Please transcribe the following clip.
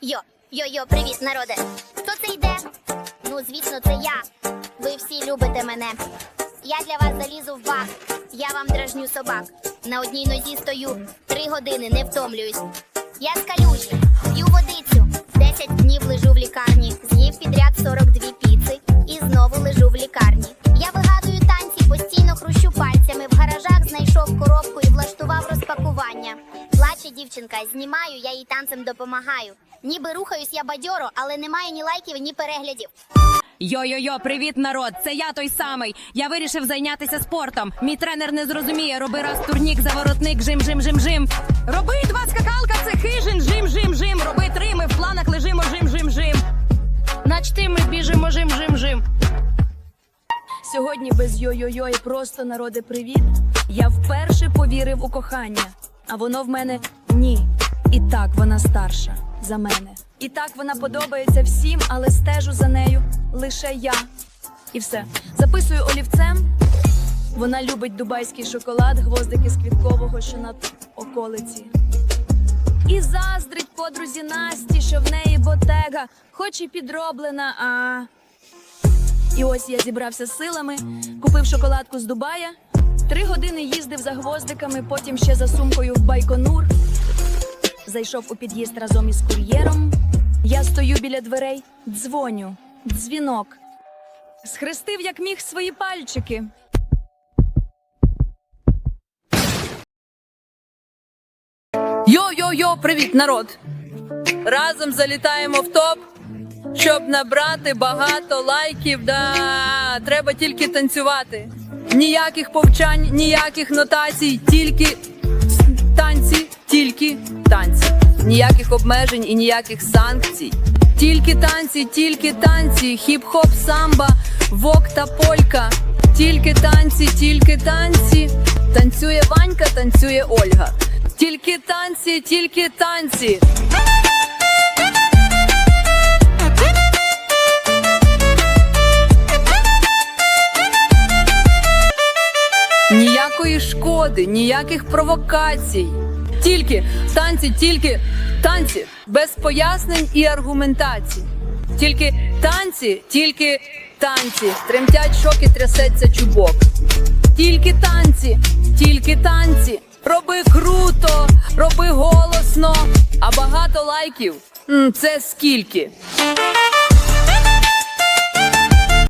Йо, йо-йо, привіт, народе. Хто це йде? Ну, звісно, це я. Ви всі любите мене. Я для вас залізу в бак. Я вам дражню собак. На одній нозі стою, три години не втомлююсь. Я скалюсь, п'ю водицю. Розпакування. Плаче дівчинка, знімаю, я їй танцем допомагаю. Ніби рухаюсь я бадьоро, але немає ні лайків, ні переглядів. Йо-йо-йо, привіт, народ! Це я той самий. Я вирішив зайнятися спортом. Мій тренер не зрозуміє. Роби раз турнік, заворотник, жим, жим, жим, жим. Роби два скакалка, це хижин, жим, жим, жим. Роби три, ми в планах лежимо, жим, жим, жим. Начти ми біжимо, жим, жим, жим. Сьогодні без йо-йо-йо і просто народи привіт. Я вперше повірив у кохання, а воно в мене ні. І так вона старша за мене. І так вона подобається всім, але стежу за нею лише я. І все. Записую олівцем. Вона любить дубайський шоколад, гвоздики з квіткового, що на околиці. І заздрить подрузі Насті, що в неї ботега, хоч і підроблена, а. І ось я зібрався з силами, купив шоколадку з Дубая, три години їздив за гвоздиками, потім ще за сумкою в Байконур. Зайшов у під'їзд разом із кур'єром. Я стою біля дверей, дзвоню, дзвінок. Схрестив як міг свої пальчики. Йо-йо-йо, привіт, народ! Разом залітаємо в топ. Щоб набрати багато лайків, да треба тільки танцювати. Ніяких повчань, ніяких нотацій, тільки танці, тільки танці. Ніяких обмежень і ніяких санкцій. Тільки танці, тільки танці, хіп-хоп, самба, вок та полька. Тільки танці, тільки танці. Танцює Ванька, танцює Ольга. Тільки танці, тільки танці. Ніякої шкоди, ніяких провокацій. Тільки танці, тільки танці, без пояснень і аргументацій. Тільки танці, тільки танці. Тремтять шоки, трясеться чубок. Тільки танці, тільки танці. Роби круто, роби голосно, а багато лайків. Це скільки?